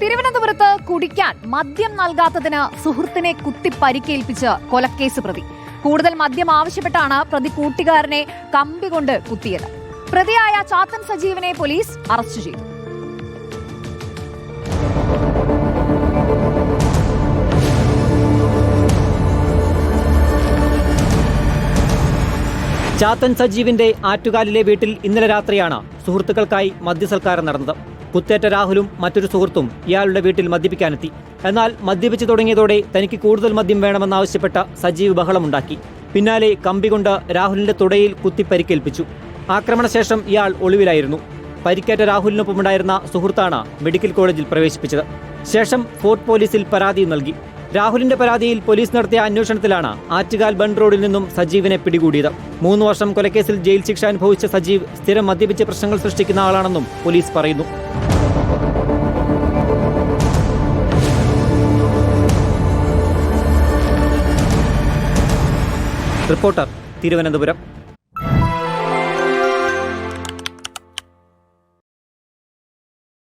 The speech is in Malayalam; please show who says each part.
Speaker 1: തിരുവനന്തപുരത്ത് കുടിക്കാൻ മദ്യം നൽകാത്തതിന് സുഹൃത്തിനെ കുത്തി പരിക്കേൽപ്പിച്ച് കൊലക്കേസ് പ്രതി. കൂടുതൽ മദ്യം ആവശ്യപ്പെട്ടാണ് പ്രതി കൂട്ടുകാരനെ കമ്പി കൊണ്ട് കുത്തിയത്. പ്രതിയായ ചാത്തൻ സജീവനെ പോലീസ് അറസ്റ്റ് ചെയ്തു.
Speaker 2: ചാത്തൻ സജീവിന്റെ ആറ്റുകാലിലെ വീട്ടിൽ ഇന്നലെ രാത്രിയാണ് സുഹൃത്തുക്കൾക്കായി മദ്യസൽക്കാരം നടന്നത്. കുത്തേറ്റ രാഹുലും മറ്റൊരു സുഹൃത്തും ഇയാളുടെ വീട്ടിൽ മദ്യപിക്കാനെത്തി. എന്നാൽ മദ്യപിച്ചു തുടങ്ങിയതോടെ തനിക്ക് കൂടുതൽ മദ്യം വേണമെന്നാവശ്യപ്പെട്ട സജീവ് ബഹളമുണ്ടാക്കി. പിന്നാലെ കമ്പി കൊണ്ട് രാഹുലിന്റെ തുടയിൽ കുത്തി പരിക്കേൽപ്പിച്ചു. ആക്രമണശേഷം ഇയാൾ ഒളിവിലായിരുന്നു. പരിക്കേറ്റ രാഹുലിനൊപ്പമുണ്ടായിരുന്ന സുഹൃത്താണ് മെഡിക്കൽ കോളേജിൽ പ്രവേശിപ്പിച്ചത്. ശേഷം ഫോർട്ട് പോലീസിൽ പരാതിയും നൽകി. രാഹുലിന്റെ പരാതിയിൽ പോലീസ് നടത്തിയ അന്വേഷണത്തിലാണ് ആറ്റുകാൽ ബൺ റോഡിൽ നിന്നും സജീവിനെ പിടികൂടിയത്. മൂന്ന് വർഷം കൊലക്കേസിൽ ജയിൽ ശിക്ഷ അനുഭവിച്ച സജീവ് സ്ഥിരം മദ്യപിച്ച് പ്രശ്നങ്ങൾ സൃഷ്ടിക്കുന്ന ആളാണെന്നും പോലീസ് പറയുന്നു. റിപ്പോർട്ടർ തിരുവനന്തപുരം.